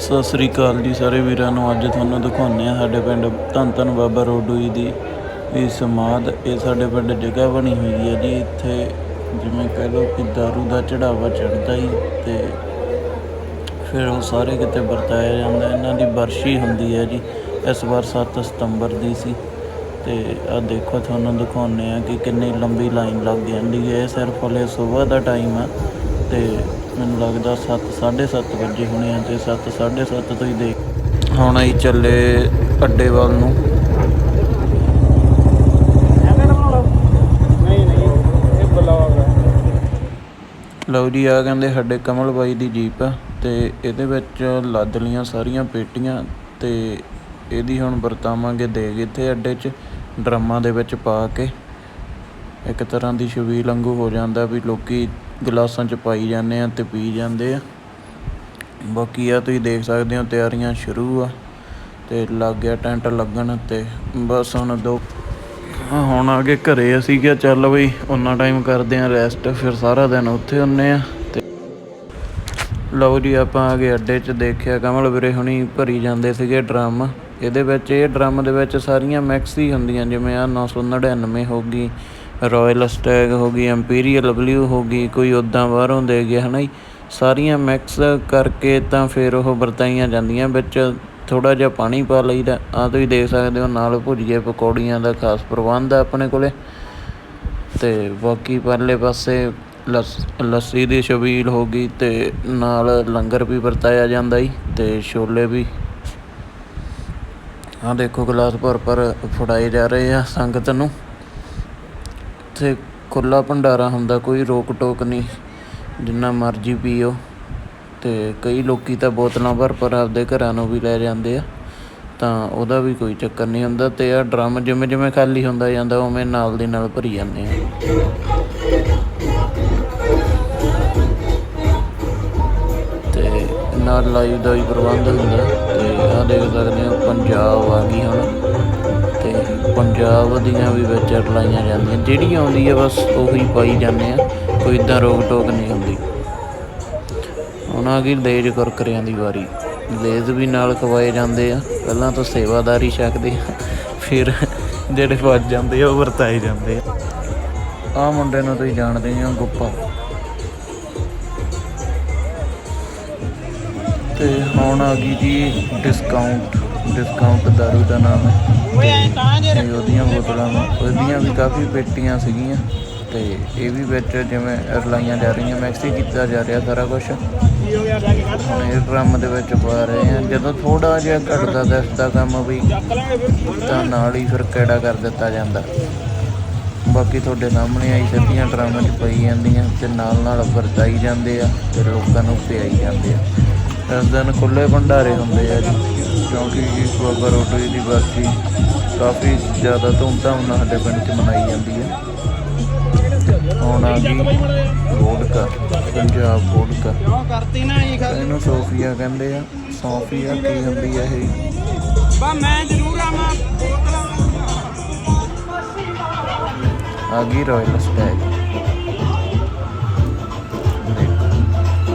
ਸਤਿ ਸ੍ਰੀ ਅਕਾਲ ਜੀ ਸਾਰੇ ਵੀਰਾਂ ਨੂੰ। ਅੱਜ ਤੁਹਾਨੂੰ ਦਿਖਾਉਂਦੇ ਆ ਸਾਡੇ ਪਿੰਡ ਧੰਨ ਧੰਨ ਬਾਬਾ ਰੋਡੂ ਜੀ ਦੀ ਇਹ ਸਮਾਧ। ਇਹ ਸਾਡੇ ਪਿੰਡ ਜਗ੍ਹਾ ਬਣੀ ਹੋਈ ਹੈ ਜੀ। ਇੱਥੇ ਜਿਵੇਂ ਕਹਿ ਲਓ ਕਿ ਦਾਰੂ ਦਾ ਚੜਾਵਾ ਚੜਦਾ ਹੀ ਤੇ ਫਿਰ ਉਹ ਸਾਰੇ ਕਿਤੇ ਵਰਤਾਇਆ ਜਾਂਦਾ। ਇਹਨਾਂ ਦੀ ਬਰਸ਼ੀ ਹੁੰਦੀ ਹੈ ਜੀ। ਇਸ ਵਾਰ 7 ਸਤੰਬਰ ਦੀ ਸੀ। ਤੇ ਆ ਦੇਖੋ ਤੁਹਾਨੂੰ ਦਿਖਾਉਂਦੇ ਆ ਕਿ ਕਿੰਨੀ ਲੰਬੀ ਲਾਈਨ ਲੱਗ ਜਾਂਦੀ ਹੈ। ਇਹ ਸਿਰਫ ਹਲੇ ਸਵੇਰ ਦਾ ਟਾਈਮ ਆ ਤੇ ਮੈਨੂੰ ਲੱਗਦਾ 7 7:30 ਵਜੇ ਹੋਣੇ ਆ ਤੇ 7 7:30 ਤੋਂ ਹੀ ਦੇਖ। ਹੁਣ ਅਸੀਂ ਚੱਲੇ ਅੱਡੇ ਵੱਲ ਨੂੰ। ਲਓ ਜੀ ਆ ਕਹਿੰਦੇ ਸਾਡੇ ਕਮਲ ਬਾਈ ਦੀ ਜੀਪ ਆ ਤੇ ਇਹਦੇ ਵਿੱਚ ਲੱਦ ਲੀਆਂ ਸਾਰੀਆਂ ਪੇਟੀਆਂ ਤੇ ਇਹਦੀ ਹੁਣ ਵਰਤਾਵਾਂਗੇ ਦੇ ਇੱਥੇ ਅੱਡੇ 'ਚ, ਡਰਮਾਂ ਦੇ ਵਿੱਚ ਪਾ ਕੇ। ਇੱਕ ਤਰ੍ਹਾਂ ਦੀ ਛਬੀਲ ਵਾਂਗੂ ਹੋ ਜਾਂਦਾ ਵੀ ਲੋਕੀ ਗਲਾਸਾਂ 'ਚ ਪਾਈ ਜਾਂਦੇ ਆ ਤੇ ਪੀ ਜਾਂਦੇ ਆ। ਬਾਕੀ ਆ ਤੁਸੀਂ ਦੇਖ ਸਕਦੇ ਹੋ ਤਿਆਰੀਆਂ ਸ਼ੁਰੂ ਆ ਤੇ ਲੱਗ ਗਿਆ ਟੈਂਟ ਲੱਗਣ ਤੇ ਬਸ ਹੁਣ ਦੋ ਹੁਣ ਆ ਕੇ ਘਰੇ ਅਸੀਂ ਕਿਹਾ ਚੱਲ ਬਈ ਉਹਨਾਂ ਟਾਈਮ ਕਰਦੇ ਆ ਰੈਸਟ ਫਿਰ ਸਾਰਾ ਦਿਨ ਉੱਥੇ ਹੁੰਨੇ ਆ ਤੇ ਲਓ ਜੀ ਆਪਾਂ ਆ ਗਏ ਅੱਡੇ 'ਚ ਦੇਖਿਆ ਕਮਲ ਵੀਰੇ ਹੁਣੀ ਭਰੀ ਜਾਂਦੇ ਸੀਗੇ ਡਰਮ ਇਹਦੇ ਵਿੱਚ ਇਹ ਡਰਮ ਦੇ ਵਿੱਚ ਸਾਰੀਆਂ ਮਿਕਸ ਹੀ ਹੁੰਦੀਆਂ ਜਿਵੇਂ ਆ 999 ਹੋ ਗਈ ਰਾਇਲ ਸਟੈਗ ਹੋ ਗਈ ਇੰਪੀਰੀਅਲ ਬਲੂ ਹੋ ਗਈ, ਕੋਈ ਉਦਾਂ ਬਾਹਰੋਂ ਦੇ ਗਿਆ, ਹਨਾ ਜੀ? ਸਾਰੀਆਂ ਮਿਕਸ ਕਰਕੇ ਤਾਂ ਫਿਰ ਉਹ ਵਰਤਾਈਆਂ ਜਾਂਦੀਆਂ, ਵਿੱਚ ਥੋੜਾ ਜਿਹਾ ਪਾਣੀ ਪਾ ਲਈਦਾ। ਆ ਤੁਸੀਂ ਦੇਖ ਸਕਦੇ ਹੋ, ਨਾਲ ਭੁਜੀਏ ਪਕੌੜੀਆਂ ਦਾ ਖਾਸ ਪ੍ਰਬੰਧ ਆ ਆਪਣੇ ਕੋਲੇ। ਤੇ ਬਾਕੀ ਪਰਲੇ ਪਾਸੇ ਲੱਸ- ਲੱਸੀ ਦੀ ਛਬੀਲ ਹੋ ਗਈ ਤੇ ਨਾਲ ਲੰਗਰ ਵੀ ਵਰਤਾਇਆ ਜਾਂਦਾ ਜੀ ਤੇ ਛੋਲੇ ਵੀ। ਆ ਦੇਖੋ, ਗਲਾਸ ਭਰ ਭਰ ਫੜਾਏ ਜਾ ਰਹੇ ਆ ਸੰਗਤ ਨੂੰ। ਤੇ ਖੁੱਲ੍ਹਾ ਭੰਡਾਰਾ ਹੁੰਦਾ, ਕੋਈ ਰੋਕ ਟੋਕ ਨਹੀਂ, ਜਿੰਨਾ ਮਰਜ਼ੀ ਪੀਓ। ਅਤੇ ਕਈ ਲੋਕ ਤਾਂ ਬੋਤਲਾਂ ਭਰ ਭਰ ਆਪਦੇ ਘਰਾਂ ਨੂੰ ਵੀ ਲੈ ਜਾਂਦੇ ਆ, ਤਾਂ ਉਹਦਾ ਵੀ ਕੋਈ ਚੱਕਰ ਨਹੀਂ ਹੁੰਦਾ ਅਤੇ ਆ ਡਰਮ ਜਿਵੇਂ ਜਿਵੇਂ ਖਾਲੀ ਹੁੰਦਾ ਜਾਂਦਾ, ਉਵੇਂ ਨਾਲ ਦੀ ਨਾਲ ਭਰੀ ਜਾਂਦੇ ਆ। ਤੇ ਨਾਲ ਲਾਈਵ ਦਾ ਵੀ ਪ੍ਰਬੰਧ ਹੁੰਦਾ, ਤੇ ਆ ਦੇਖ ਸਕਦੇ ਹੋ, ਪੰਜਾਬ ਆ ਗਈ ਹੁਣ। ਪੰਜਾਬ ਦੀਆਂ ਵੀ ਵਿੱਚ ਲਾਈਆਂ ਜਾਂਦੀਆਂ। ਜਿਹੜੀ ਆਉਂਦੀ ਹੈ ਬਸ ਉਹੀ ਪਾਈ ਜਾਂਦੇ ਆ, ਕੋਈ ਇਦਾਂ ਰੋਕ ਟੋਕ ਨਹੀਂ ਹੁੰਦੀ। ਹੁਣ ਆ ਗਈ ਲੇਜ ਕੁਰਕਰਿਆਂ ਦੀ ਵਾਰੀ। ਲੇਜ਼ ਵੀ ਨਾਲ ਖਵਾਏ ਜਾਂਦੇ ਆ। ਪਹਿਲਾਂ ਤਾਂ ਸੇਵਾਦਾਰੀ ਛਕਦੇ ਆ, ਫਿਰ ਜਿਹੜੇ ਵੱਜ ਜਾਂਦੇ ਆ, ਉਹ ਵਰਤਾਏ ਜਾਂਦੇ ਆ। ਆ ਮੁੰਡੇ ਨੂੰ ਤੁਸੀਂ ਜਾਣਦੇ ਹੋ ਗੁੱਪਾ। ਤੇ ਹੁਣ ਆ ਗਈ ਜੀ ਡਿਸਕਾਊਂਟ ਡਿਸਕਾਊਂਟ ਦਾਰੂ ਦਾ ਨਾਮ ਹੈ। ਤਾਂ ਉਹਦੀਆਂ ਬੋਤਲਾਂ ਉਹਦੀਆਂ ਵੀ ਕਾਫੀ ਪੇਟੀਆਂ ਸੀਗੀਆਂ। ਤੇ ਇਹ ਵੀ ਵਿੱਚ ਜਿਵੇਂ ਰਲਾਈਆਂ ਜਾ ਰਹੀਆਂ ਮੈਕਸੀ ਕੀਤਾ ਜਾ ਰਿਹਾ ਸਾਰਾ ਕੁਝ ਇਹ ਡਰਮ ਦੇ ਵਿੱਚ ਪਾ ਰਹੇ ਆ ਜਦੋਂ ਥੋੜਾ ਜਿਹਾ ਘਟਦਾ ਦਿਸਦਾ ਕੰਮ ਵੀ ਤਾਂ ਨਾਲ ਹੀ ਫਿਰ ਕਿਹੜਾ ਕਰ ਦਿੱਤਾ ਜਾਂਦਾ। ਬਾਕੀ ਤੁਹਾਡੇ ਸਾਹਮਣੇ ਆਈ ਸਿੱਧੀਆਂ ਡਰਮਾਂ 'ਚ ਪਈ ਜਾਂਦੀਆਂ ਤੇ ਨਾਲ ਨਾਲ ਵਰਤਾਈ ਜਾਂਦੇ ਆ ਤੇ ਲੋਕਾਂ ਨੂੰ ਪਿਆਈ ਜਾਂਦੇ ਆ। ਇਸ ਦਿਨ ਖੁੱਲੇ ਭੰਡਾਰੇ ਹੁੰਦੇ ਆ ਜੀ। ਕਿਉਂਕਿ ਜੀ ਬਾਬਾ ਰੋਟੀ ਦੀ ਬਰਸੀ ਕਾਫੀ ਜ਼ਿਆਦਾ ਧੂਮਧਾਮ ਨਾਲ ਸਾਡੇ ਪਿੰਡ 'ਚ ਮਨਾਈ ਜਾਂਦੀ ਹੈ। ਹੁਣ ਆ ਗਈ ਵੋਡਕਾ ਪੰਜਾਬ ਵੋਡਕਾ। ਇਹਨੂੰ ਸੋਫੀਆ ਕਹਿੰਦੇ ਆ। ਸੋਫੀਆ ਕੀ ਹੁੰਦੀ ਆ ਇਹ? ਬਾ ਮੈਂ ਜ਼ਰੂਰ ਆਵਾਂ। ਆ ਗਈ ਰਾਇਲ ਸਟੈਗ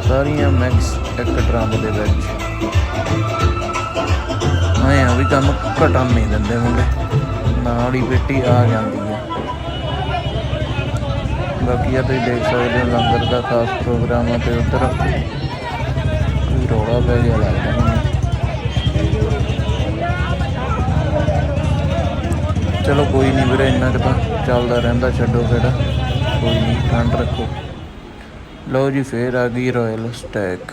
ਸਾਰੀਆਂ ਮਿਕਸ ਇੱਕ ਡਰਮ ਦੇ ਵਿੱਚ। ਆਏ ਵੀ ਕੰਮ ਘਟਣ ਨਹੀਂ ਦਿੰਦੇ ਮੁੰਡੇ। ਨਾਲ ਹੀ ਪੇਟੀ ਆ ਜਾਂਦੀ ਹੈ ਬਾਕੀ ਆ ਤੁਸੀਂ ਦੇਖ ਸਕਦੇ ਹੋ ਲੰਗਰ ਦਾ ਖਾਸ ਪ੍ਰੋਗਰਾਮ ਹੈ ਤੇ ਉੱਧਰ ਕੋਈ ਰੌਲਾ ਪੈ ਗਿਆ ਲੱਗਦਾ ਮੈਨੂੰ ਚਲੋ ਕੋਈ ਨਹੀਂ ਵੀਰੇ, ਇੰਨਾ ਕੁ ਤਾਂ ਚੱਲਦਾ ਰਹਿੰਦਾ, ਛੱਡੋ ਕਿਹੜਾ ਕੋਈ ਨਹੀਂ, ਠੰਡ ਰੱਖੋ। ਲਓ ਜੀ, ਫੇਰ ਆ ਗਈ ਰਾਇਲ ਸਟੈਕ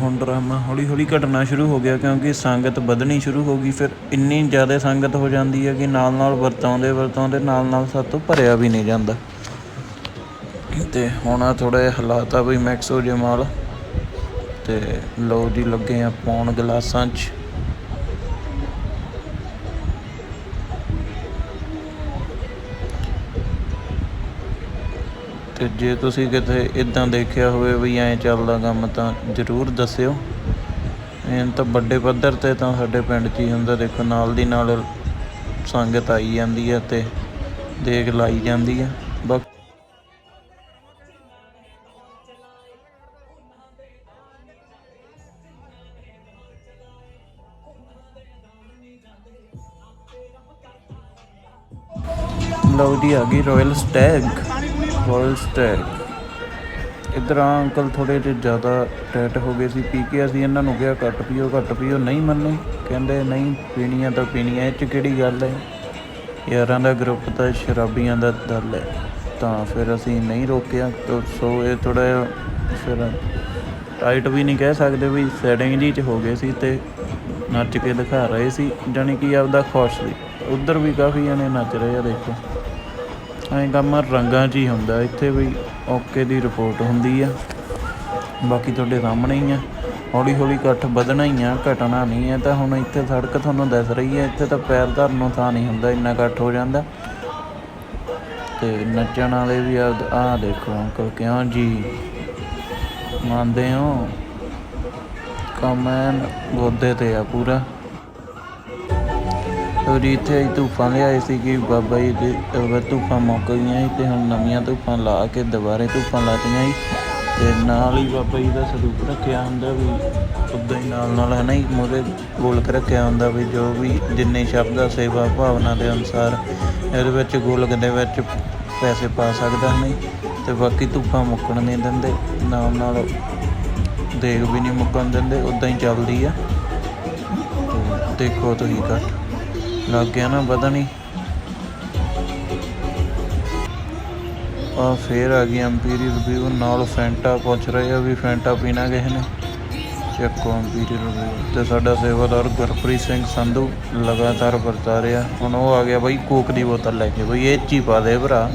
ਹੁਣ ਡਰਾਮਾ ਹੌਲੀ ਹੌਲੀ ਘਟਣਾ ਸ਼ੁਰੂ ਹੋ ਗਿਆ ਕਿਉਂਕਿ ਸੰਗਤ ਵਧਣੀ ਸ਼ੁਰੂ ਹੋ ਗਈ, ਫਿਰ ਇੰਨੀ ਜ਼ਿਆਦਾ ਸੰਗਤ ਹੋ ਜਾਂਦੀ ਹੈ ਕਿ ਨਾਲ ਨਾਲ ਵਰਤਾਉਂਦੇ ਵਰਤਾਉਂਦੇ ਨਾਲ ਨਾਲ ਸਾਤੋਂ ਭਰਿਆ ਵੀ ਨਹੀਂ ਜਾਂਦਾ। ਤੇ ਹੁਣ ਆ ਥੋੜਾ ਜਿਹਾ ਹਾਲਾਤ ਆ ਵੀ ਮੈਕਸ ਹੋ ਜੇ ਮਾਲ। ਤੇ ਲੋ ਜੀ, ਲੱਗੇ ਆ ਪਾਉਣ ਗਲਾਸਾਂ 'ਚ। ਤੇ ਜੇ ਤੁਸੀਂ ਕਿਤੇ ਇਦਾਂ ਦੇਖਿਆ ਹੋਵੇ ਵੀ ਐਂ ਚੱਲਦਾ ਕੰਮ ਤਾਂ ਜ਼ਰੂਰ ਦੱਸਿਓ। ਐਂ ਤਾਂ ਵੱਡੇ ਪੱਧਰ ਤੇ ਤਾਂ ਸਾਡੇ ਪਿੰਡ 'ਚ ਹੀ ਹੁੰਦਾ, ਦੇਖੋ ਨਾਲ ਦੀ ਨਾਲ ਸੰਗਤ ਆਈ ਜਾਂਦੀ ਹੈ ਤੇ ਦੇਖ ਲਾਈ ਜਾਂਦੀ ਹੈ ਬਾਕੀ ਜੀ, ਆ ਗਈ ਰਾਇਲ ਸਟੈਗ ਰਾਇਲ ਸਟੈਗ ਇੱਧਰ ਆ ਅੰਕਲ ਥੋੜੇ ਜਿਹੇ ਜ਼ਿਆਦਾ ਟੈਟ ਹੋ ਗਏ ਸੀ, ਪੀ ਕੇ ਅਸੀਂ ਇਹਨਾਂ ਨੂੰ ਕਿਹਾ ਘੱਟ ਪੀਓ ਘੱਟ ਪੀਓ, ਨਹੀਂ ਮੰਨੇ। ਕਹਿੰਦੇ ਨਹੀਂ ਪੀਣੀ ਆ ਤਾਂ ਪੀਣੀ ਆ ਇਹ ਚ ਕਿਹੜੀ ਗੱਲ ਹੈ? ਯਾਰਾਂ ਦਾ ਗਰੁੱਪ ਤਾਂ ਸ਼ਰਾਬੀਆਂ ਦਾ ਦਲ ਹੈ, ਤਾਂ ਫਿਰ ਅਸੀਂ ਨਹੀਂ ਰੋਕਿਆ। ਤਾਂ ਸੋ ਇਹ ਥੋੜਾ ਜਿਹਾ ਫਿਰ ਟਾਈਟ ਵੀ ਨਹੀਂ ਕਹਿ ਸਕਦੇ ਵੀ ਸੈਟਿੰਗ ਜੀ ਚ ਹੋ ਗਏ ਸੀ ਤੇ ਨੱਚ ਕੇ ਦਿਖਾ ਰਹੇ ਸੀ, ਜਾਣੀ ਕਿ ਆਪਦਾ ਖੁਸ਼ ਸੀ। ਉਧਰ ਵੀ ਕਾਫੀ ਜਣੇ ਨੱਚ ਰਹੇ ਆ, ਦੇਖੋ। ਐਂ ਕੰਮ ਰੰਗਾਂ 'ਚ ਹੀ ਹੁੰਦਾ, ਇੱਥੇ ਵੀ ਓਕੇ ਦੀ ਰਿਪੋਰਟ ਹੁੰਦੀ ਆ। ਬਾਕੀ ਤੁਹਾਡੇ ਸਾਹਮਣੇ ਹੀ ਆ। ਹੌਲੀ ਹੌਲੀ ਇਕੱਠ ਵਧਣਾ ਹੀ ਆ, ਘਟਣਾ ਨਹੀਂ ਹੈ ਤਾਂ ਹੁਣ ਇੱਥੇ ਸੜਕ ਤੁਹਾਨੂੰ ਦਿਸ ਰਹੀ ਹੈ ਇੱਥੇ ਤਾਂ ਪੈਰ ਧਰਨ ਨੂੰ ਥਾਂ ਨਹੀਂ ਹੁੰਦਾ, ਇੰਨਾ ਇਕੱਠ ਹੋ ਜਾਂਦਾ। ਤੇ ਨੱਚਣ ਵਾਲੇ ਵੀ ਆ ਆਹ ਦੇਖੋ ਅੰਕਲ, ਕਿਉਂ ਜੀ? ਮੰਨਦੇ ਹੋ? ਕਮੈਨ ਗੋਦੇ ਤੇ ਆ ਪੂਰਾ। ਇੱਥੇ ਅਸੀਂ ਧੂਫਾਂ ਲਿਆਏ ਸੀ ਕਿ ਬਾਬਾ ਜੀ ਦੇ, ਅਹ ਧੂਫਾਂ ਮੁੱਕ ਗਈਆਂ ਸੀ ਤੇ ਹੁਣ ਨਵੀਆਂ ਧੂਫਾਂ ਲਾ ਕੇ ਦੁਬਾਰੇ ਧੂਫਾਂ ਲਾਤੀਆਂ ਸੀ। ਤੇ ਨਾਲ ਹੀ ਬਾਬਾ ਜੀ ਦਾ ਸਰੂਪ ਰੱਖਿਆ ਹੁੰਦਾ ਵੀ ਉੱਦਾਂ ਹੀ ਨਾਲ ਨਾਲ ਹੈ ਨਾ ਜੀ ਮੂਹਰੇ ਗੋਲਕ ਰੱਖਿਆ ਹੁੰਦਾ ਵੀ ਜੋ ਵੀ ਜਿੰਨੇ ਸ਼ਬਦ ਆ, ਸੇਵਾ ਭਾਵਨਾ ਦੇ ਅਨੁਸਾਰ ਇਹਦੇ ਵਿੱਚ ਗੋਲਕ ਦੇ ਵਿੱਚ ਪੈਸੇ ਪਾ ਸਕਦਾ ਨਹੀਂ ਤੇ ਬਾਕੀ ਧੁੱਪਾਂ ਮੁੱਕਣ ਨਹੀਂ ਦਿੰਦੇ, ਨਾਲ ਨਾਲ ਦੇਗ ਵੀ ਨਹੀਂ ਮੁੱਕਣ ਦਿੰਦੇ, ਉਦਾਂ ਹੀ ਚੱਲਦੀ ਆ। ਤੇ ਦੇਖੋ ਤੁਸੀਂ ਘੱਟ। ਲੱਗ ਗਿਆ ਨਾ ਵਧਣੀ ਆ ਫੇਰ ਆ ਗਈ ਐਮਪੀਰੀਅਲ ਰਿਵਿਊ ਨਾਲ ਫੈਂਟਾ ਪੁੱਛ ਰਹੇ ਆ ਵੀ ਫੈਂਟਾ ਪੀਣਾ ਕਿਸੇ ਨੇ। ਚੈੱਕੋ ਐਮਪੀਰੀਅਲ ਰਿਵਿਊ ਤੇ ਸਾਡਾ ਸੇਵਾਦਾਰ ਗੁਰਪ੍ਰੀਤ ਸਿੰਘ ਸੰਧੂ ਲਗਾਤਾਰ ਵਰਤਾ ਰਿਹਾ। ਹੁਣ ਉਹ ਆ ਗਿਆ ਬਈ ਕੋਕ ਦੀ ਬੋਤਲ ਲੈ ਕੇ। ਬਈ ਇਹ 'ਚ ਹੀ ਪਾ ਦੇ ਭਰਾ।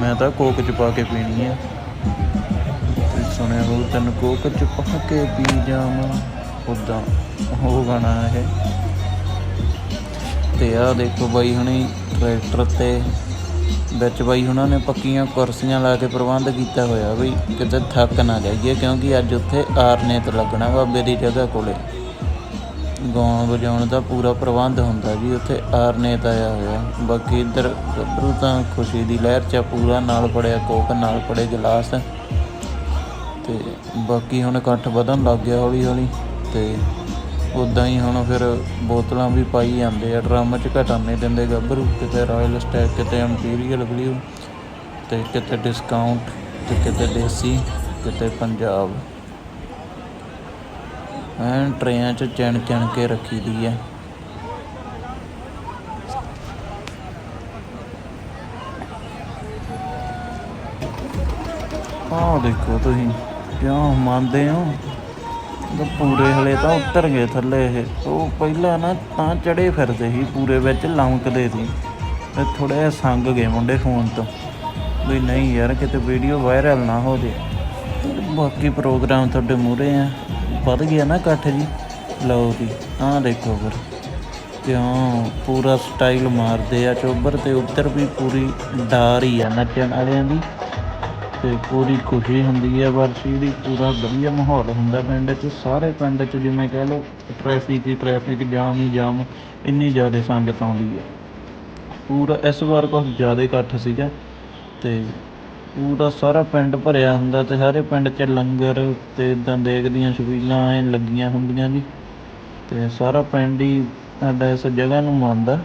ਮੈਂ ਤਾਂ ਕੋਕ ਚ ਪਾ ਕੇ ਪੀਣੀ ਆ। ਸੁਣਿਆ ਹੋ ਤੈਨੂੰ ਕੋਕ ਚ ਪਾ ਕੇ ਪੀ ਜਾਵਾਂ। ਉਦਾਂ ਉਹ ਗਾਣਾ ਇਹ। ਤੇ ਆਹ ਦੇਖੋ ਬਾਈ ਹੁਣੀ ਟਰੈਕਟਰ ਤੇ ਵਿੱਚ ਬਾਈ ਹੁਣਾਂ ਨੇ ਪੱਕੀਆਂ ਕੁਰਸੀਆਂ ਲਾ ਕੇ ਪ੍ਰਬੰਧ ਕੀਤਾ ਹੋਇਆ ਵੀ ਕਿਤੇ ਥੱਕ ਨਾ ਜਾਈਏ ਕਿਉਂਕਿ ਅੱਜ ਉੱਥੇ ਆਰਨੇਤ ਲੱਗਣਾ ਬਾਬੇ ਦੀ ਜਗ੍ਹਾ ਕੋਲੇ। ਗਾਉਣ ਵਜਾਉਣ ਦਾ ਪੂਰਾ ਪ੍ਰਬੰਧ ਹੁੰਦਾ ਜੀ ਉੱਥੇ ਆਰਨੇਤ ਆਇਆ ਹੋਇਆ। ਬਾਕੀ ਇੱਧਰ ਗੱਭਰੂ ਤਾਂ ਖੁਸ਼ੀ ਦੀ ਲਹਿਰ ਚ ਆ, ਪੂਰਾ ਨਾਲ ਫੜਿਆ ਕੋਕ ਨਾਲ ਫੜੇ ਗਲਾਸ। ਤੇ ਬਾਕੀ ਹੁਣ ਇਕੱਠ ਵਧਣ ਲੱਗ ਗਿਆ ਹੌਲੀ ਹੌਲੀ ਤੇ ਉਦਾਂ ਹੀ ਹੁਣ ਫਿਰ ਬੋਤਲਾਂ ਵੀ ਪਾਈ ਜਾਂਦੇ ਆ, ਡਰਮ 'ਚ ਘਟਣ ਨਹੀਂ ਦਿੰਦੇ, ਗੱਭਰੂ, ਕਿਤੇ ਰਾਇਲ ਸਟੈਕ ਕਿਤੇ ਇੰਪੀਰੀਅਲ ਬਲਿਊ ਤੇ ਕਿਤੇ ਡਿਸਕਾਊਂਟ ਤੇ ਕਿਤੇ ਦੇਸੀ ਕਿਤੇ ਪੰਜਾਬ ਐਨ ਟਰੇਆਂ 'ਚ ਚਿਣ ਚਿਣ ਕੇ ਰੱਖੀ ਦੀ ਹੈ ਆਹ ਦੇਖੋ ਤੁਸੀਂ, ਕਿਉਂ ਮੰਨਦੇ ਹੋ? ਤਾਂ ਪੂਰੇ ਹਲੇ ਤਾਂ ਉਤਰ ਗਏ ਥੱਲੇ ਇਹ ਉਹ ਪਹਿਲਾਂ ਨਾ ਤਾਂ ਚੜੇ ਫਿਰਦੇ ਸੀ ਪੂਰੇ ਵਿੱਚ ਲੰਕਦੇ ਸੀ। ਤੇ ਥੋੜਾ ਜਿਹਾ ਸੰਗ ਗਏ ਮੁੰਡੇ ਫੋਨ ਤੋਂ, ਵੀ ਨਹੀਂ ਯਾਰ ਕਿਤੇ ਵੀਡੀਓ ਵਾਇਰਲ ਨਾ ਹੋ ਜੇ। ਬਾਕੀ ਪ੍ਰੋਗਰਾਮ ਤੁਹਾਡੇ ਮੂਹਰੇ ਆ। ਵੱਧ ਗਿਆ ਨਾ ਇਕੱਠ ਜੀ। ਲਓ ਜੀ, ਆਹ ਦੇਖੋ ਫਿਰ। ਕਿਉਂ ਪੂਰਾ ਸਟਾਈਲ ਮਾਰਦੇ ਆ ਚੋਬਰ ਤੇ ਉੱਧਰ ਵੀ ਪੂਰੀ ਡਾਰ ਹੀ ਆ ਨੱਚਣ ਵਾਲਿਆਂ ਦੀ। ਤੇ ਪੂਰੀ ਖੁਸ਼ੀ ਹੁੰਦੀ ਹੈ ਵਰਸ਼ੀ ਦੀ ਪੂਰਾ ਵਧੀਆ ਮਾਹੌਲ ਹੁੰਦਾ ਪਿੰਡ 'ਚ, ਸਾਰੇ ਪਿੰਡ 'ਚ ਜਿਵੇਂ ਕਹਿ ਲਓ ਟ੍ਰੈਫਿਕ ਹੀ ਟ੍ਰੈਫਿਕ ਜਾਮ ਹੀ ਜਾਮ, ਇੰਨੀ ਜ਼ਿਆਦਾ ਸੰਗਤ ਆਉਂਦੀ ਹੈ। ਪੂਰਾ ਇਸ ਵਾਰ ਕੁਝ ਜ਼ਿਆਦਾ ਇਕੱਠ ਸੀਗਾ ਅਤੇ ਪੂਰਾ ਸਾਰਾ ਪਿੰਡ ਭਰਿਆ ਹੁੰਦਾ ਅਤੇ ਸਾਰੇ ਪਿੰਡ 'ਚ ਲੰਗਰ ਅਤੇ ਇੱਦਾਂ ਦੇਗ ਦੀਆਂ ਛਬੀਲਾਂ ਐਂ ਲੱਗੀਆਂ ਹੁੰਦੀਆਂ ਜੀ। ਅਤੇ ਸਾਰਾ ਪਿੰਡ ਹੀ ਸਾਡਾ ਇਸ ਜਗ੍ਹਾ ਨੂੰ ਮੰਨਦਾ।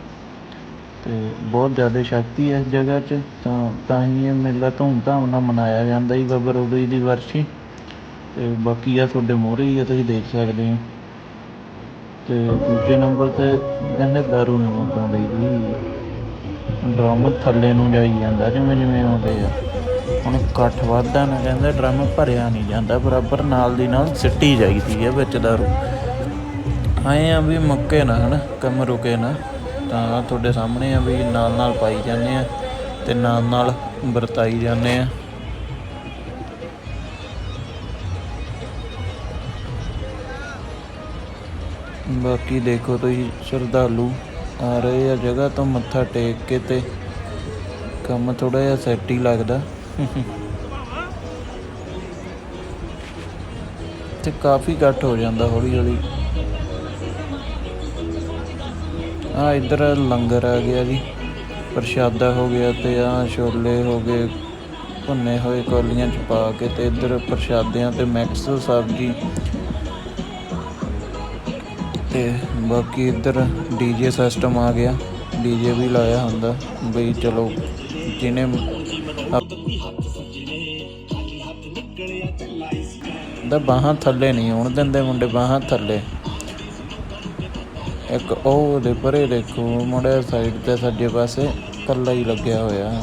ਤੇ ਬਹੁਤ ਜ਼ਿਆਦਾ ਸ਼ਕਤੀ ਹੈ ਇਸ ਜਗ੍ਹਾ 'ਚ। ਤਾਂ ਤਾਂ ਹੀ ਇਹ ਮੇਲਾ ਧੂਮਧਾਮ ਨਾਲ ਮਨਾਇਆ ਜਾਂਦਾ ਜੀ ਬਾਬਾ ਰੋਡੀ ਦੀ ਵਰਸ਼ੀ। ਅਤੇ ਬਾਕੀ ਆ ਤੁਹਾਡੇ ਮੋਹਰੇ ਹੀ ਆ, ਤੁਸੀਂ ਦੇਖ ਸਕਦੇ ਹੋ। ਅਤੇ ਦੂਜੇ ਨੰਬਰ ਤੇ ਕਹਿੰਦੇ ਦਾਰੂ ਨਹੀਂ ਮੁਕਾਉਂਦੇ ਜੀ। ਡਰਮ ਥੱਲੇ ਨੂੰ ਜਾਈ ਜਾਂਦਾ, ਜਿਵੇਂ ਜਿਵੇਂ ਆਉਂਦੇ ਆ। ਹੁਣ ਇਕੱਠ ਵੱਧਦਾ ਨਾ ਕਹਿੰਦੇ ਡਰਮ ਭਰਿਆ ਨਹੀਂ ਜਾਂਦਾ, ਬਰਾਬਰ ਨਾਲ ਦੀ ਨਾਲ ਸਿੱਟੀ ਜਾਈਦੀ ਹੈ ਵਿੱਚ ਦਾਰੂ। ਆਏ ਆ ਵੀ ਮੁੱਕੇ ਨਾ ਹਨ, ਕੰਮ ਰੁਕੇ ਨਾ। ਤਾਂ ਤੁਹਾਡੇ ਸਾਹਮਣੇ ਆ ਵੀ ਨਾਲ ਨਾਲ ਪਾਈ ਜਾਂਦੇ ਆ ਤੇ ਨਾਲ ਨਾਲ ਵਰਤਾਈ ਜਾਂਦੇ ਆ। ਬਾਕੀ ਦੇਖੋ ਤੁਸੀਂ ਸ਼ਰਧਾਲੂ ਆ ਰਹੇ ਆ ਜਗ੍ਹਾ ਤੋਂ ਮੱਥਾ ਟੇਕ ਕੇ ਤੇ ਕੰਮ ਥੋੜਾ ਜਿਹਾ ਸੈਟ ਹੀ ਲੱਗਦਾ। ਤੇ ਕਾਫੀ ਘੱਟ ਹੋ ਜਾਂਦਾ ਹੌਲੀ ਹੌਲੀ। ਆ ਇੱਧਰ ਲੰਗਰ ਆ ਗਿਆ ਜੀ। ਪ੍ਰਸ਼ਾਦਾ ਹੋ ਗਿਆ ਤੇ ਆ ਛੋਲੇ ਹੋ ਗਏ। ਭੁੰਨੇ ਹੋਏ ਕੌਲੀਆਂ ਚ ਪਾ ਕੇ ਤੇ ਇੱਧਰ ਪ੍ਰਸ਼ਾਦਿਆਂ ਤੇ ਮਿਕਸ ਸਬਜ਼ੀ ਤੇ ਬਾਕੀ ਇੱਧਰ ਡੀਜੇ ਸਿਸਟਮ ਆ ਗਿਆ। ਡੀਜੇ ਵੀ ਲਾਇਆ ਹੁੰਦਾ ਬਈ ਚਲੋ ਜਿਹਨੇ ਦਾ ਬਾਹਾਂ ਥੱਲੇ ਨਹੀਂ ਹੋਣ ਦਿੰਦੇ ਮੁੰਡੇ ਬਾਹਾਂ ਥੱਲੇ। ਇੱਕ ਉਹ ਦੇ ਪਰੇ ਦੇਖੋ, ਮੁੰਡੇ ਸਾਈਡ ਤੇ ਸੱਜੇ ਪਾਸੇ ਕੱਲਾ ਹੀ ਲੱਗਿਆ ਹੋਇਆ।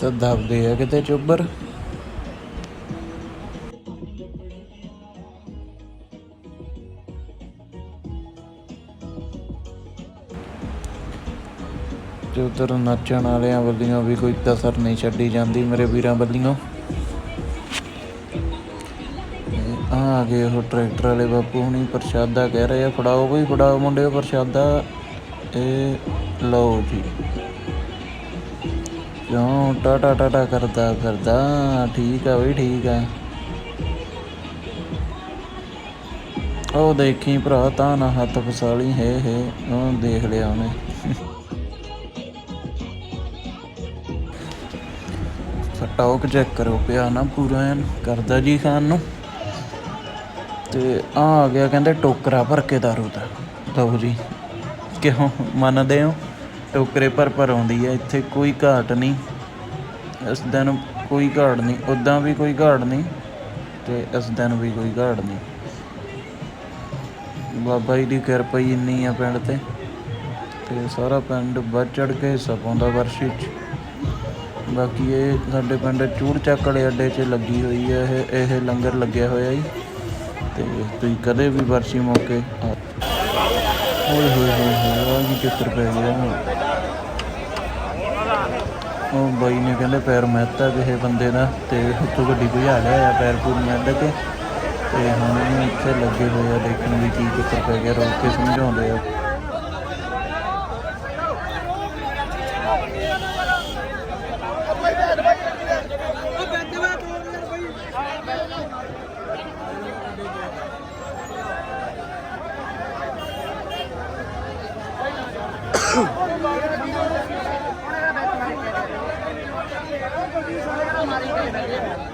ਤਾਂ ਦਬਦੇ ਆ ਕਿਤੇ ਚੁੱਬਰ ਤੇ ਉਧਰ ਨੱਚਣ ਵਾਲਿਆਂ ਵੱਲੋਂ ਵੀ ਕੋਈ ਕਸਰ ਨਹੀਂ ਛੱਡੀ ਜਾਂਦੀ, ਮੇਰੇ ਵੀਰਾਂ ਵੱਲੋਂ। ਆ ਗਏ ਉਹ ਟਰੈਕਟਰ ਵਾਲੇ ਬਾਪੂ, ਹੁਣੀ ਪ੍ਰਸ਼ਾਦਾ ਕਹਿ ਰਹੇ ਆ, ਫੜਾਓ ਬਈ, ਫੜਾਓ ਮੁੰਡਿਓ ਪ੍ਰਸ਼ਾਦਾ। ਇਹ ਲਓ ਜੀ। ਕਿਉਂ? ਟਾਟਾ ਟਾਟਾ ਕਰਦਾ ਕਰਦਾ ਠੀਕ ਆ ਬਈ, ਠੀਕ ਆ। ਉਹ ਦੇਖੀ ਭਰਾ, ਤਾਂ ਨਾ ਹੱਥ ਫਸਾਲੀ, ਹੈ ਹੈ, ਉਹ ਦੇਖ ਲਿਆ ਉਹਨੇ। ਸਟਾਕ ਚੈੱਕ ਕਰੋ ਪਿਆ ਨਾ ਪੂਰਾ ਐਨ, ਕਰਦਾ ਜੀ ਖਾਨ ਨੂੰ। ਤੇ ਆ ਆ ਗਿਆ ਕਹਿੰਦੇ ਟੋਕਰਾ ਭਰ ਕੇ ਦਾਰੂ ਦਾ। ਲਓ ਜੀ, ਕਿਉਂ ਮੰਨਦੇ ਹੋ? ਟੋਕਰੇ ਭਰ ਭਰ ਆਉਂਦੀ ਹੈ ਇੱਥੇ ਕੋਈ ਘਾਟ ਨਹੀਂ। ਇਸ ਦਿਨ ਕੋਈ ਘਾਟ ਨਹੀਂ ਉਦਾਂ ਵੀ ਕੋਈ ਘਾਟ ਨਹੀਂ ਤੇ ਇਸ ਦਿਨ ਵੀ ਕੋਈ ਘਾਟ ਨਹੀਂ। ਬਾਬਾ ਜੀ ਦੀ ਕਿਰਪਾ ਹੀ ਇੰਨੀ ਆ ਪਿੰਡ ਤੇ। ਤੇ ਸਾਰਾ ਪਿੰਡ ਵੱਧ ਚੜ ਕੇ ਹਿੱਸਾ ਪਾਉਂਦਾ ਵਰਸ਼ੀ 'ਚ। ਬਾਕੀ ਇਹ ਸਾਡੇ ਪਿੰਡ ਚੂੜ ਚੱਕ ਵਾਲੇ ਅੱਡੇ 'ਚ ਲੱਗੀ ਹੋਈ ਹੈ ਇਹ ਇਹ ਲੰਗਰ ਲੱਗਿਆ ਹੋਇਆ ਜੀ। ਤੇ ਤੁਸੀਂ ਕਦੇ ਵੀ ਵਰਸ਼ੀ ਮੌਕੇ ਆ- ਹੋਏ ਹੋਏ ਹੋਏ ਆ ਕੀ ਚੱਕਰ ਪੈ ਗਿਆ। ਉਹ ਬਾਈ ਨੇ ਕਹਿੰਦੇ ਪੈਰ ਮਹਿਤਾ ਕਿਸੇ ਬੰਦੇ ਦਾ, ਤੇ ਉੱਤੋਂ ਗੱਡੀ ਭਜਾ ਲਿਆ ਆ ਪੈਰ ਪੂਰ ਮਹਿਤ ਕੇ। ਤੇ ਹੁਣ ਇਹਨੂੰ ਇੱਥੇ ਲੱਗੇ ਹੋਏ ਆ, ਦੇਖਣ ਵੀ ਕੀ ਚੱਕਰ ਪੈ ਗਿਆ, ਰੋਕ ਕੇ ਸਮਝਾਉਂਦੇ ਆ।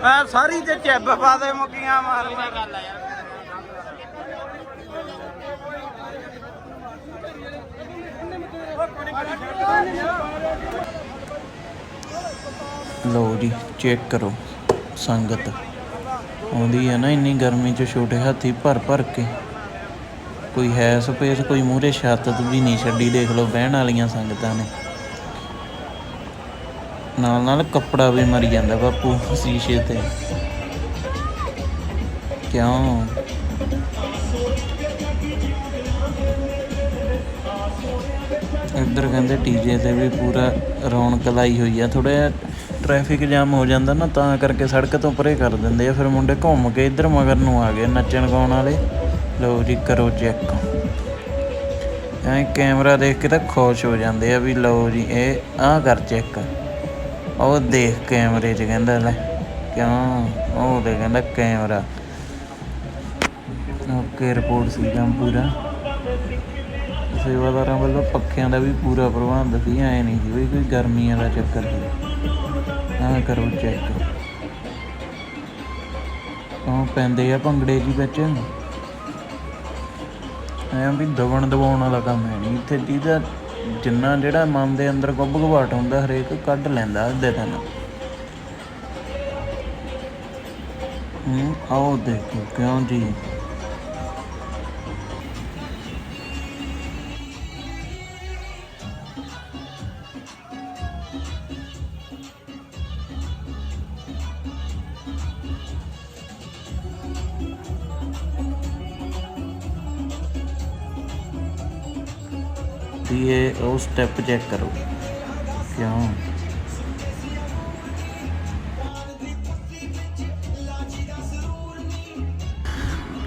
ਆ ਸਾਰੀ ਤੇ ਚੱਬ ਪਾ ਦੇ ਮੁੱਕੀਆਂ ਮਾਰਨੀਆਂ ਗੱਲ ਆ ਯਾਰ ਲਓ ਜੀ ਚੈੱਕ ਕਰੋ ਸੰਗਤ। ਆਉਂਦੀ ਹੈ ਨਾ ਇੰਨੀ ਗਰਮੀ 'ਚ ਛੋਟੇ ਹਾਥੀ ਭਰ ਭਰ ਕੇ। ਕੋਈ ਹੈ ਸਪੇਸ, ਕੋਈ ਮੂਹਰੇ, ਛੱਤ ਵੀ ਨਹੀਂ ਛੱਡੀ। ਦੇਖ ਲਓ, ਬਹਿਣ ਵਾਲੀਆਂ ਸੰਗਤਾਂ ਨੇ। ਨਾਲ ਨਾਲ ਕੱਪੜਾ ਵੀ ਮਰੀ ਜਾਂਦਾ ਬਾਪੂ ਸ਼ੀਸ਼ੇ ਤੇ। ਕਿਉਂ? ਇੱਧਰ ਕਹਿੰਦੇ ਟੀਜੇ ਤੇ ਵੀ ਪੂਰਾ ਰੌਣਕ ਲਾਈ ਹੋਈ ਆ। ਥੋੜਾ ਜਿਹਾ ਟ੍ਰੈਫਿਕ ਜਾਮ ਹੋ ਜਾਂਦਾ ਨਾ, ਤਾਂ ਕਰਕੇ ਸੜਕ ਤੋਂ ਪਰੇ ਕਰ ਦਿੰਦੇ ਆ। ਫਿਰ ਮੁੰਡੇ ਘੁੰਮ ਕੇ ਇੱਧਰ ਮਗਰ ਨੂੰ ਆ ਗਏ ਨੱਚਣ ਗਾਉਣ ਵਾਲੇ। ਲਓ ਜੀ, ਕਰੋ ਚੈੱਕ ਐ ਕੈਮਰਾ ਦੇਖ ਕੇ ਤਾਂ ਖੁਸ਼ ਹੋ ਜਾਂਦੇ ਆ ਵੀ ਲਓ ਜੀ, ਇਹ ਆਹ ਕਰ ਚੈੱਕ ਉਹ ਦੇਖ ਕੈਮਰੇ 'ਚ ਕਹਿੰਦਾ, ਲੈ ਕਿਉਂ? ਉਹ ਦੇ ਕਹਿੰਦਾ ਕੈਮਰਾ। ਓਕੇ ਰਿਪੋਰਟ ਸੀ ਕੰਮ ਪੂਰਾ। ਸੇਵਾਦਾਰਾਂ ਵੱਲੋਂ ਪੱਖਿਆਂ ਦਾ ਵੀ ਪੂਰਾ ਪ੍ਰਬੰਧ ਸੀ, ਐ ਨਹੀਂ ਸੀ ਕੋਈ ਗਰਮੀ ਵਾਲਾ ਚੱਕਰ ਸੀ। ਆਹ ਕਰੋ ਚੈੱਕ ਉਹ ਪੈਂਦੇ ਆ ਭੰਗੜੇ ਜੀ ਵਿੱਚ। ਐਂ ਵੀ ਦਵਣ ਦਵਾਉਣ ਵਾਲਾ ਕੰਮ ਹੈ ਨਹੀਂ। ਇੱਥੇ ਜਿਹਦਾ ਜਿੰਨਾ ਜਿਹੜਾ ਮਨ ਦੇ ਅੰਦਰ ਗੁੱਬ ਘਵਾਟ ਹੁੰਦਾ ਹਰੇਕ ਕੱਢ ਲੈਂਦਾ ਅੱਧੇ ਦਿਨ। ਹੂੰ, ਆਓ ਦੇਖੋ ਕਿਉਂ ਜੀ। ਉਹ ਸਟੈਪ ਚੈੱਕ ਕਰੋ। ਕਿਉਂ?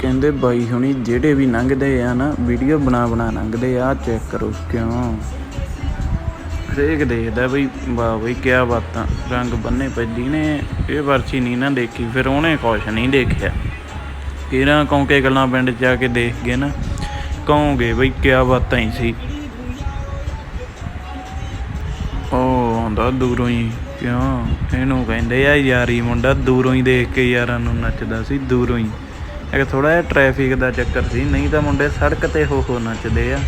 ਕਹਿੰਦੇ ਬਾਈ ਹੁਣੀ ਜਿਹੜੇ ਵੀ ਲੰਘਦੇ ਆ ਨਾ ਵੀਡੀਓ ਬਣਾ ਬਣਾ ਲੰਘਦੇ ਆ ਚੈੱਕ ਕਰੋ, ਕਿਉਂ? ਹਰੇਕ ਦੇਖਦਾ ਬਈ, ਵਾਹ ਬਈ ਕੀ ਬਾਤਾਂ, ਰੰਗ ਬੰਨੇ ਪੈਦੀ ਨੇ ਇਹ ਵਰਸੀ ਨਹੀਂ ਨਾ ਦੇਖੀ, ਫਿਰ ਉਹਨੇ ਕੁਛ ਨਹੀਂ ਦੇਖਿਆ। ਕਿਹੜਾ ਕੌਂਕੇ ਗੱਲਾਂ ਪਿੰਡ 'ਚ ਜਾ ਕੇ ਦੇਖ ਗਏ ਨਾ, ਕਹੋਗੇ ਬਈ ਕੀ ਬਾਤਾਂ ਹੀ ਸੀ। ਉਹ ਦੂਰੋਂ ਹੀ, ਕਿਉਂ? ਇਹਨੂੰ ਕਹਿੰਦੇ ਆ ਯਾਰੀ ਮੁੰਡਾ ਦੂਰੋਂ ਹੀ ਦੇਖ ਕੇ ਯਾਰਾਂ ਨੂੰ ਨੱਚਦਾ ਸੀ, ਦੂਰੋਂ ਹੀ। ਇਹ ਥੋੜਾ ਜਿਹਾ ਟ੍ਰੈਫਿਕ ਦਾ ਚੱਕਰ ਸੀ, ਨਹੀਂ ਤਾਂ ਮੁੰਡੇ ਸੜਕ ਤੇ ਹੋ ਹੋ ਨੱਚਦੇ ਆ।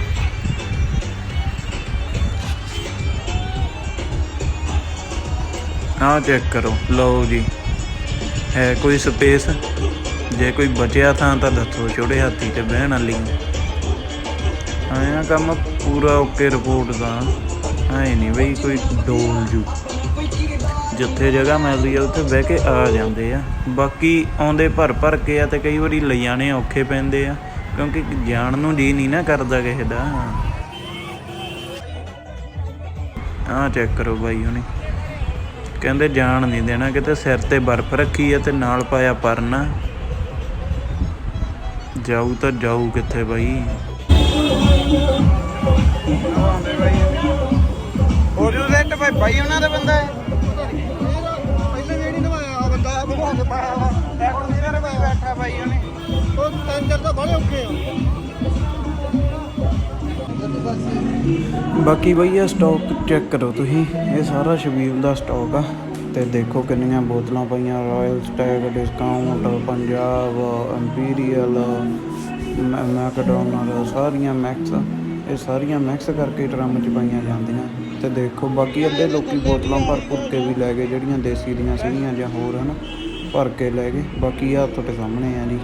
ਆਹ ਚੈੱਕ ਕਰੋ, ਲਓ ਜੀ। ਹੈ ਕੋਈ ਸਪੇਸ ਜੇ ਕੋਈ ਬਚਿਆ ਥਾਂ ਤਾਂ ਦੱਸੋ ਛੋੜੇ ਹਾਥੀ ਤੇ ਬਹਿਣ ਵਾਲੀ। ਆਇਆ ਕੰਮ ਪੂਰਾ ਓਕੇ ਰਿਪੋਰਟ ਦਾ। ਐ ਨਹੀਂ ਬਈ ਕੋਈ ਡੋਲ ਜੂ। ਜਿੱਥੇ ਜਗ੍ਹਾ ਮਿਲਦੀ ਆ, ਉੱਥੇ ਬਹਿ ਕੇ ਆ ਜਾਂਦੇ ਆ। ਬਾਕੀ ਆਉਂਦੇ ਭਰ ਭਰ ਕੇ ਆ ਤੇ ਕਈ ਵਾਰੀ ਲੈ ਜਾਣੇ ਔਖੇ ਪੈਂਦੇ ਆ, ਕਿਉਂਕਿ ਜਾਣ ਨੂੰ ਜੀ ਨਹੀਂ ਨਾ ਕਰਦਾ ਕਿਸੇ ਦਾ। ਆਹ ਚੈੱਕ ਕਰੋ ਬਾਈ ਹੁਣੀ। ਕਹਿੰਦੇ ਜਾਣ ਨਹੀਂ ਦੇਣਾ, ਕਿਤੇ ਸਿਰ ਤੇ ਬਰਫ਼ ਰੱਖੀ ਹੈ ਤੇ ਨਾਲ ਪਾਇਆ ਪਰਨਾ। ਜਾਊ ਤਾਂ ਜਾਊ ਕਿੱਥੇ ਬਾਈ। ਭਾਈ ਭਾਈ ਉਹਨਾਂ ਦਾ ਬੰਦਾ ਹੈ। ਪਹਿਲੇ ਜਿਹੜੀ ਨਵਾਇਆ ਆ ਬੰਦਾ ਬਣਾ ਕੇ ਪਾਇਆ ਵਾ। ਹੁਣ ਮੇਰੇ ਭਾਈ ਬੈਠਾ ਭਾਈ ਉਹਨੇ। ਉਹ ਟੈਂਕਰ ਤਾਂ ਬੜੇ ਔਖੇ ਆ। ਬਾਕੀ ਬਈ ਇਹ ਸਟਾਕ ਚੈੱਕ ਕਰੋ ਤੁਸੀਂ। ਇਹ ਸਾਰਾ ਸ਼ਬੀਲ ਦਾ ਸਟਾਕ ਆ। ਤੇ ਦੇਖੋ ਕਿੰਨੀਆਂ ਬੋਤਲਾਂ ਪਈਆਂ Royal Stag discount Punjab Imperial McDonald ਸਾਰੀਆਂ ਮੈਕਸ ਇਹ ਸਾਰੀਆਂ ਮੈਕਸ ਕਰਕੇ ਡਰਮ ਚ ਪਾਈਆਂ ਜਾਂਦੀਆਂ। ਤੇ ਦੇਖੋ, ਬਾਕੀ ਅੱਧੇ ਲੋਕੀ ਬੋਤਲਾਂ ਭਰ ਭੁਰ ਕੇ ਵੀ ਲੈ ਗਏ, ਜਿਹੜੀਆਂ ਦੇਸੀ ਦੀਆਂ ਸੀਗੀਆਂ ਜਾਂ ਹੋਰ ਹਨ, ਭਰ ਕੇ ਲੈ ਗਏ। ਬਾਕੀ ਆ ਤੁਹਾਡੇ ਸਾਹਮਣੇ ਆ ਜੀ।